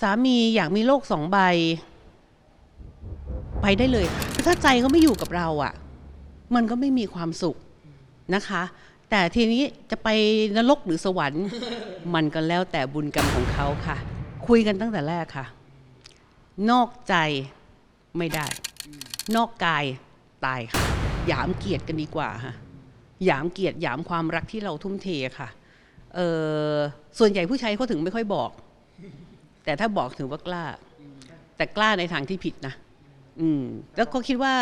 สามีอยากมีโลกสองใบ ไปได้เลยค่ถ้าใจเขาไม่อยู่กับเราอะ่ะ มันก็ไม่มีความสุขนะคะ แต่ทีนี้จะไปนรกหรือสวรรค์ มันก็แล้วแต่บุญกรรมของเขาค่ะ คุยกันตั้งแต่แรกค่ะ นอกใจไม่ได้ นอกกายตายค่ะหยามเกียรติกันดีกว่าค่ะหยามเกียรติหยามความรักที่เราทุ่มเทค่ะเออส่วนใหญ่ผู้ชายเขาถึงไม่ค่อยบอก แต่ถ้าบอกถือว่ากล้า แต่กล้าในทางที่ผิดนะ อืม แล้วก็คิดว่า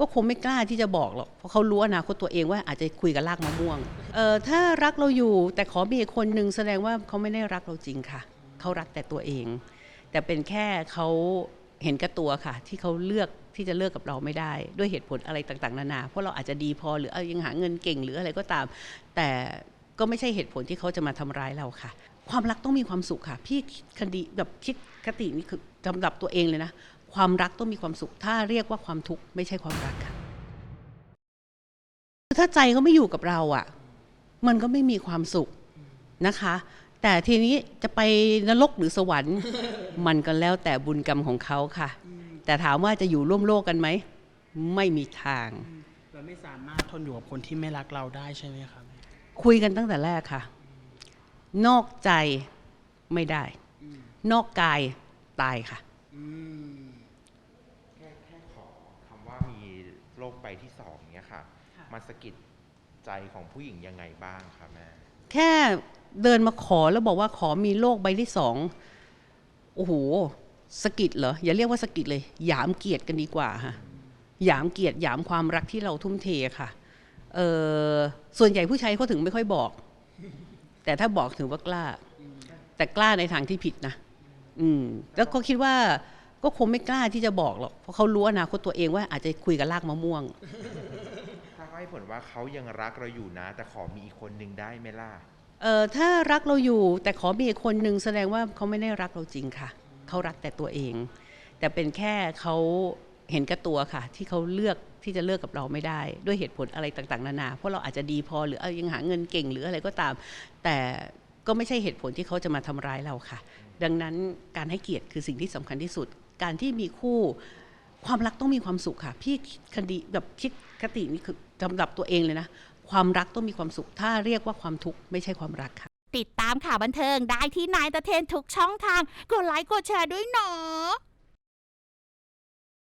ก็คงไม่กล้าที่จะบอกหรอก เพราะเขารู้อนาคตตัวเองว่าอาจจะคุยกับรากมะม่วง เออถ้ารักเราอยู่แต่ขอมีคนหนึ่งแสดงว่าเขาไม่ได้รักเราจริงค่ะ เขารักแต่ตัวเอง แต่เป็นแค่เขาเห็นกับตัวค่ะ ที่เขาเลือกที่จะเลิกกับเราไม่ได้ ด้วยเหตุผลอะไรต่างๆนานา เพราะเราอาจจะดีพอหรือเอายังหาเงินเก่งหรืออะไรก็ตาม แต่ก็ไม่ใช่เหตุผลที่เขาจะมาทำร้ายเราค่ะ ความรักต้องมีความสุขค่ะ พี่คดีแบบคิดคตินี่คือสำหรับตัวเองเลยนะ ความรักต้องมีความสุข ถ้าเรียกว่าความทุกข์ไม่ใช่ความรักค่ะ ถ้าใจเขาไม่อยู่กับเราอะ่ะ มันก็ไม่มีความสุขนะคะ แต่ทีนี้จะไปนรกหรือสวรรค์ มันก็แล้วแต่บุญกรรมของเขาค่ะ แต่ถามว่าจะอยู่ร่วมโลกกันไหม ไม่มีทาง เราไม่สามารถทนอยู่กับคนที่ไม่รักเราได้ใช่ไหมครับคุยกันตั้งแต่แรกค่ะ นอกใจไม่ได้ นอกกายตายค่ะแค่แค่ขอคำว่ามีโรคใบที่สองเนี้ยค่ะค่ะ มาสะกิดใจของผู้หญิงยังไงบ้างคะแม่ แค่เดินมาขอแล้วบอกว่าขอมีโลกใบที่สอง โอ้โหสะกิดเหรอ อย่าเรียกว่าสะกิดเลย หยามเกียรติกันดีกว่าค่ะ หยามเกียรติหยามความรักที่เราทุ่มเทค่ะ เออส่วนใหญ่ผู้ชายเขาถึงไม่ค่อยบอก แต่ถ้าบอกถือว่ากล้า แต่กล้าในทางที่ผิดนะ อืม แล้วก็คิดว่าก็คงไม่กล้าที่จะบอกหรอก เพราะเขารู้อนาคตตัวเองว่าอาจจะคุยกับรากมะม่วง ถ้าเขาให้ผลว่าเขายังรักเราอยู่นะ แต่ขอมีอีกคนนึงได้ไหมล่ะ เออถ้ารักเราอยู่แต่ขอมีอีกคนหนึ่งแสดงว่าเขาไม่ได้รักเราจริงค่ะ เขารักแต่ตัวเอง แต่เป็นแค่เขา เห็นกับตัวค่ะ ที่เขาเลือกที่จะเลิกกับเราไม่ได้ ด้วยเหตุผลอะไรต่างๆนานา เพราะเราอาจจะดีพอหรืออยังหาเงินเก่งหรืออะไรก็ตาม แต่ก็ไม่ใช่เหตุผลที่เขาจะมาทำร้ายเราค่ะ ดังนั้นการให้เกียรติคือสิ่งที่สำคัญที่สุด การที่มีคู่ความรักต้องมีความสุขค่ะ พี่คดีแบบคิดคตินี่คือสำหรับตัวเองเลยนะ ความรักต้องมีความสุข ถ้าเรียกว่าความทุกข์ไม่ใช่ความรักค่ะ ติดตามข่าวบันเทิงได้ที่นายตะเทนทุกช่องทาง กดไลค์กดแชร์ด้วยเนาะ